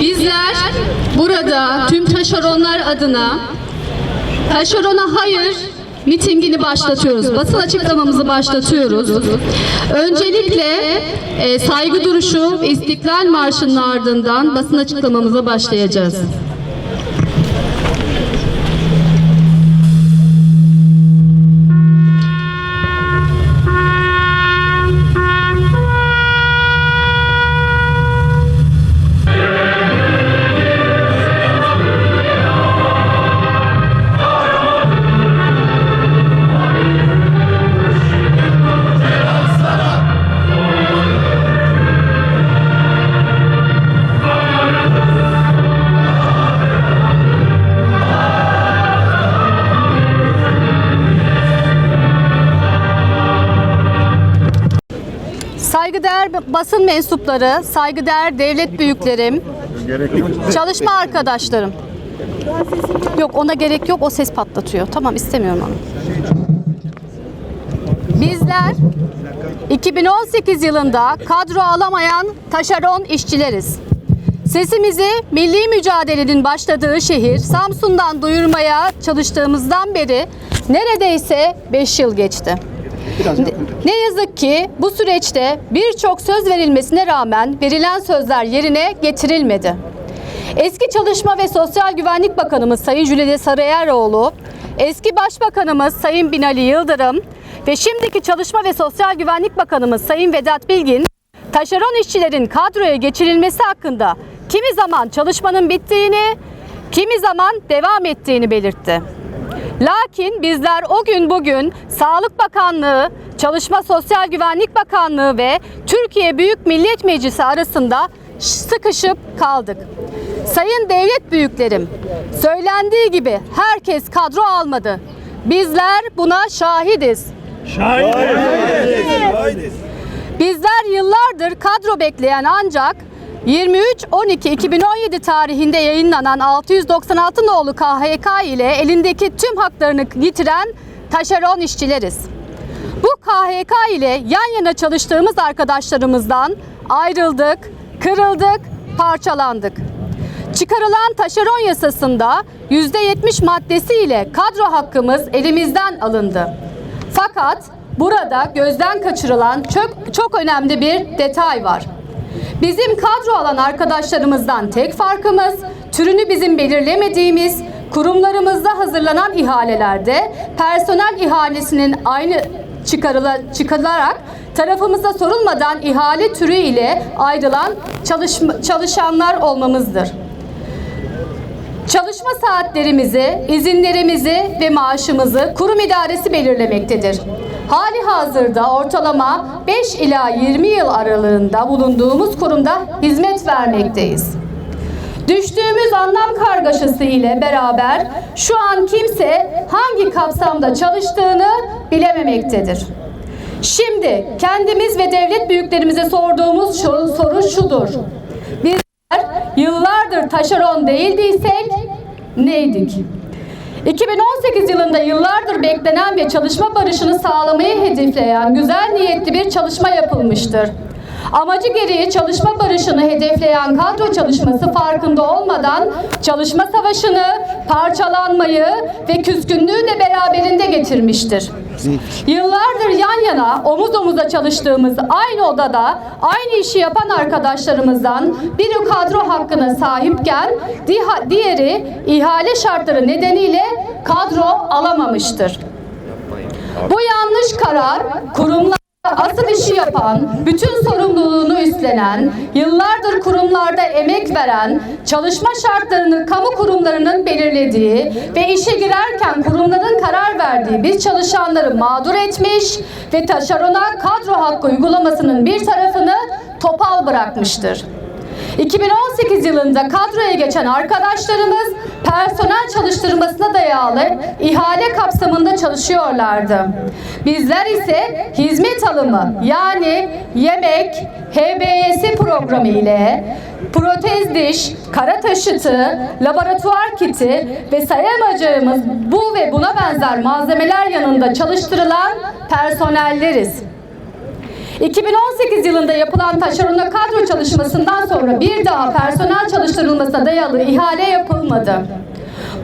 Bizler burada tüm taşeronlar adına taşerona hayır mitingini başlatıyoruz. Basın açıklamamızı başlatıyoruz. Öncelikle e, saygı duruşu İstiklal Marşı'nın ardından basın açıklamamıza başlayacağız. Basın mensupları, saygıdeğer devlet büyüklerim, çalışma arkadaşlarım. Yok ona gerek yok, o ses patlatıyor. Tamam istemiyorum onu. Bizler 2018 yılında kadro alamayan taşeron işçileriz. Sesimizi milli mücadelenin başladığı şehir Samsun'dan duyurmaya çalıştığımızdan beri neredeyse 5 yıl geçti. Ne- Ne yazık ki bu süreçte birçok söz verilmesine rağmen verilen sözler yerine getirilmedi. Eski Çalışma ve Sosyal Güvenlik Bakanımız Sayın Jülide Sarıyeroğlu, eski Başbakanımız Sayın Binali Yıldırım ve şimdiki Çalışma ve Sosyal Güvenlik Bakanımız Sayın Vedat Bilgin, taşeron işçilerin kadroya geçirilmesi hakkında kimi zaman çalışmanın bittiğini, kimi zaman devam ettiğini belirtti. Lakin bizler o gün bugün Sağlık Bakanlığı, Çalışma Sosyal Güvenlik Bakanlığı ve Türkiye Büyük Millet Meclisi arasında sıkışıp kaldık. Sayın devlet büyüklerim, söylendiği gibi herkes kadro almadı. Bizler buna şahidiz. Bizler yıllardır kadro bekleyen ancak 23-12-2017 tarihinde yayınlanan 696 nolu KHK ile elindeki tüm haklarını yitiren taşeron işçileriz. Bu KHK ile yan yana çalıştığımız arkadaşlarımızdan ayrıldık, kırıldık, parçalandık. Çıkarılan taşeron yasasında %70 maddesiyle kadro hakkımız elimizden alındı. Fakat burada gözden kaçırılan çok, çok önemli bir detay var. Bizim kadro alan arkadaşlarımızdan tek farkımız türünü bizim belirlemediğimiz kurumlarımızda hazırlanan ihalelerde personel ihalesinin aynı çıkarıla, çıkarılarak tarafımıza sorulmadan ihale türü ile ayrılan çalışma, çalışanlar olmamızdır. Çalışma saatlerimizi, izinlerimizi ve maaşımızı kurum idaresi belirlemektedir. Hali hazırda ortalama 5 ila 20 yıl aralığında bulunduğumuz kurumda hizmet vermekteyiz. Düştüğümüz anlam kargaşası ile beraber şu an kimse hangi kapsamda çalıştığını bilememektedir. Şimdi kendimiz ve devlet büyüklerimize sorduğumuz şu- soru şudur. Bizler yıllardır taşeron değildiysek neydik? 2018 yılında yıllardır beklenen ve çalışma barışını sağlamayı hedefleyen güzel niyetli bir çalışma yapılmıştır. Amacı gereği çalışma barışını hedefleyen kadro çalışması farkında olmadan çalışma savaşını, parçalanmayı ve küskünlüğü de beraberinde getirmiştir. Yıllardır yan yana omuz omuza çalıştığımız aynı odada aynı işi yapan arkadaşlarımızdan biri kadro hakkına sahipken diğeri ihale şartları nedeniyle kadro alamamıştır. Bu yanlış karar kurumlar asıl işi yapan, bütün sorumluluğunu üstlenen, yıllardır kurumlarda emek veren, çalışma şartlarını kamu kurumlarının belirlediği ve işe girerken kurumların karar verdiği biz çalışanları mağdur etmiş ve taşerona kadro hakkı uygulamasının bir tarafını topal bırakmıştır. 2018 yılında kadroya geçen arkadaşlarımız personel çalıştırmasına dayalı ihale kapsamında çalışıyorlardı. Bizler ise hizmet alımı yani yemek, HBS programı ile protez diş, kara taşıtı, laboratuvar kiti ve sayamayacağımız bu ve buna benzer malzemeler yanında çalıştırılan personelleriz. 2018 yılında yapılan taşerona kadro çalışmasından sonra bir daha personel çalıştırılmasına dayalı ihale yapılmadı.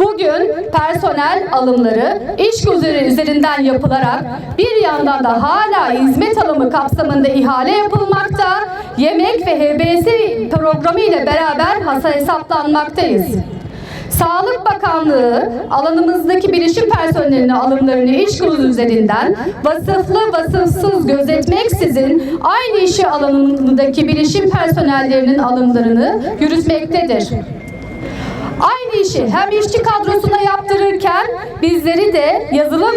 Bugün personel alımları iş güzeli üzerinden yapılarak bir yandan da hala hizmet alımı kapsamında ihale yapılmakta, yemek ve HBS programı ile beraber hasa hesaplanmaktayız. Sağlık Bakanlığı alanımızdaki bilişim personelinin alımlarını iş kurulu üzerinden vasıflı vasıfsız gözetmeksizin aynı işi alanındaki bilişim personellerinin alımlarını yürütmektedir. Aynı işi hem işçi kadrosuna yaptırırken bizleri de yazılım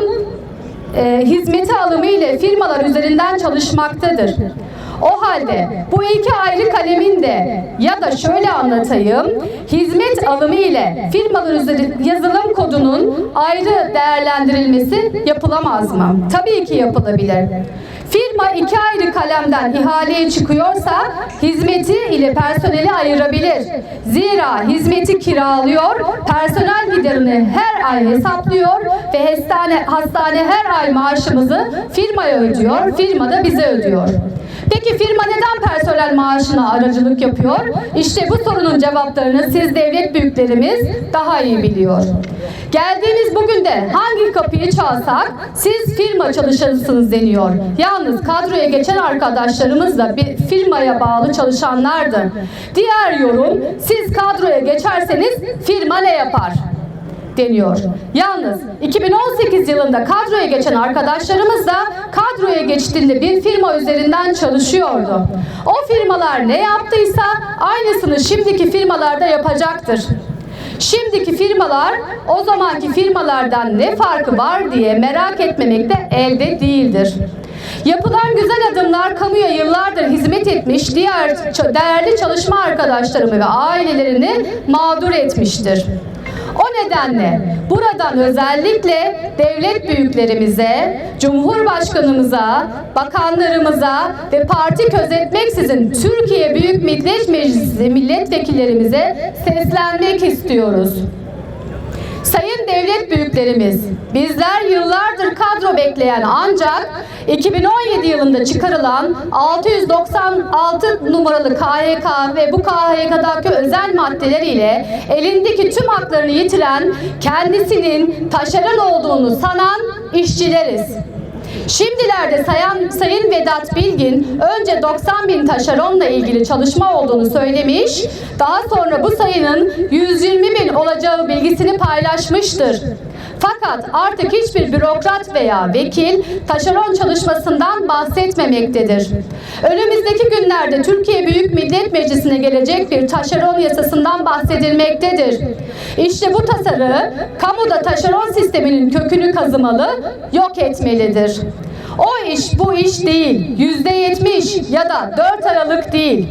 e, hizmeti alımı ile firmalar üzerinden çalışmaktadır. O halde bu iki ayrı kalemin de ya da şöyle anlatayım, hizmet alımı ile firmalar üzeri yazılım kodunun ayrı değerlendirilmesi yapılamaz mı? Tabii ki yapılabilir. Firma iki ayrı kalemden ihaleye çıkıyorsa hizmeti ile personeli ayırabilir. Zira hizmeti kiralıyor, personel giderini her ay hesaplıyor ve hastane, hastane her ay maaşımızı firmaya ödüyor, firma da bize ödüyor. Peki firma neden personel maaşına aracılık yapıyor? İşte bu sorunun cevaplarını siz devlet büyüklerimiz daha iyi biliyor. Geldiğimiz bugün de hangi kapıyı çalsak siz firma çalışanısınız deniyor. Yalnız kadroya geçen arkadaşlarımız da bir firmaya bağlı çalışanlardır. Diğer yorum siz kadroya geçerseniz firma ne yapar? Deniyor. Yalnız 2018 yılında kadroya geçen arkadaşlarımız da kadroya geçtiğinde bir firma üzerinden çalışıyordu. O firmalar ne yaptıysa aynısını şimdiki firmalarda yapacaktır. Şimdiki firmalar o zamanki firmalardan ne farkı var diye merak etmemek de elde değildir. Yapılan güzel adımlar kamuya yıllardır hizmet etmiş diğer değerli çalışma arkadaşlarımı ve ailelerini mağdur etmiştir. O nedenle buradan özellikle devlet büyüklerimize, Cumhurbaşkanımıza, bakanlarımıza ve parti gözetmeksizin Türkiye Büyük Millet Meclisi milletvekillerimize seslenmek istiyoruz. Sayın devlet büyüklerimiz, bizler yıllardır kadro bekleyen ancak 2017 yılında çıkarılan 696 numaralı KHK ve bu KHK'daki özel maddeler ile elindeki tüm haklarını yitiren, kendisinin taşeron olduğunu sanan işçileriz. Şimdilerde sayan, Sayın Vedat Bilgin önce 90 bin taşeronla ilgili çalışma olduğunu söylemiş, daha sonra bu sayının 120 bin olacağı bilgisini paylaşmıştır. Fakat artık hiçbir bürokrat veya vekil taşeron çalışmasından bahsetmemektedir. Önümüzdeki günlerde Türkiye Büyük Millet Meclisi'ne gelecek bir taşeron yasasından bahsedilmektedir. İşte bu tasarı kamuda taşeron sisteminin kökünü kazımalı, yok etmelidir. O iş bu iş değil. Yüzde yetmiş ya da 4 Aralık değil.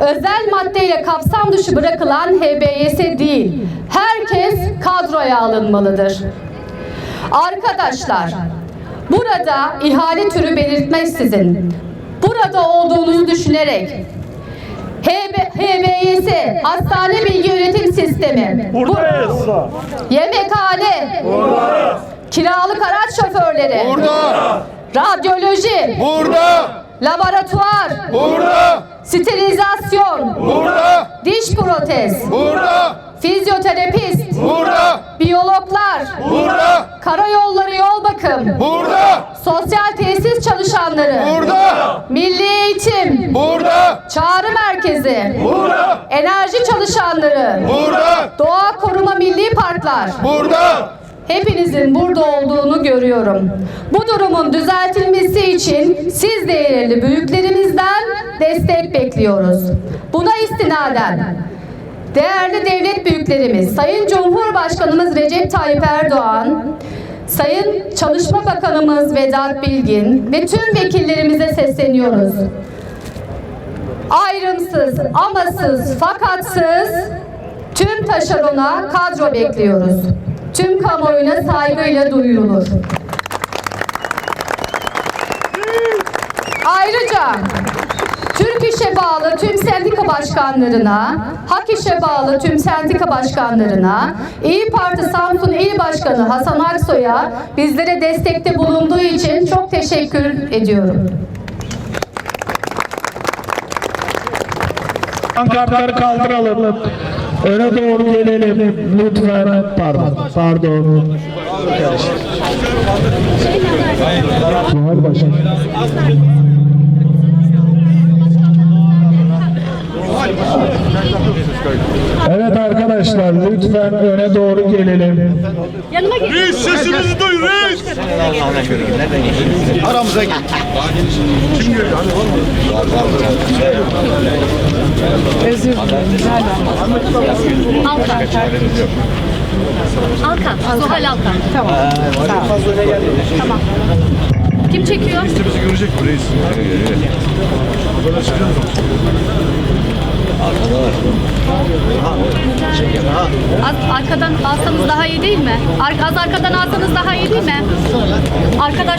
Özel maddeyle kapsam dışı bırakılan HBS değil. Herkes kadroya alınmalıdır. Arkadaşlar, burada ihale türü belirtmeksizin, burada olduğunuzu düşünerek HB, HBS, Hastane Bilgi Yönetim Sistemi, bu, Buradayız. yemekhane, kiralık araç şoförleri, Burada, radyoloji, burada, laboratuvar, burada, sterilizasyon, burada, diş protez, burada, fizyoterapist, burada, biyologlar, burada, karayolları yol bakım, burada, sosyal tesis çalışanları, burada, milli eğitim, burada, çağrı merkezi, burada, enerji çalışanları, burada, doğa koruma milli parklar, burada, hepinizin burada olduğunu görüyorum. Bu durumun düzeltilmesi için siz değerli büyüklerimizden destek bekliyoruz. Buna istinaden değerli devlet büyüklerimiz, Sayın Cumhurbaşkanımız Recep Tayyip Erdoğan, Sayın Çalışma Bakanımız Vedat Bilgin ve tüm vekillerimize sesleniyoruz. Ayrımsız, amasız, fakatsız tüm taşerona kadro bekliyoruz tüm kamuoyuna saygıyla duyurulur. Ayrıca Türk İş'e bağlı tüm sendika başkanlarına, Hak İş'e bağlı tüm sendika başkanlarına, İyi Parti Samsun İl Başkanı Hasan Aksoy'a bizlere destekte bulunduğu için çok teşekkür ediyorum. Pankartları kaldıralım. Öne doğru gelelim. Lütfen. Pardon. Pardon. Zuhal Başkan. Evet arkadaşlar lütfen öne doğru gelelim. Yanıma gel. Reis sesinizi duy reis. Aramıza gel. Kim geliyor? Hadi oğlum. Alkan. Alkan. Zuhal Alkan. Tamam. Tamam. Kim çekiyor? Bizi görecek bu reis. Böyle çıkacağız. Az arkadan alsanız daha iyi değil mi? Ar- az arkadan alsanız daha iyi değil mi? Arkadaş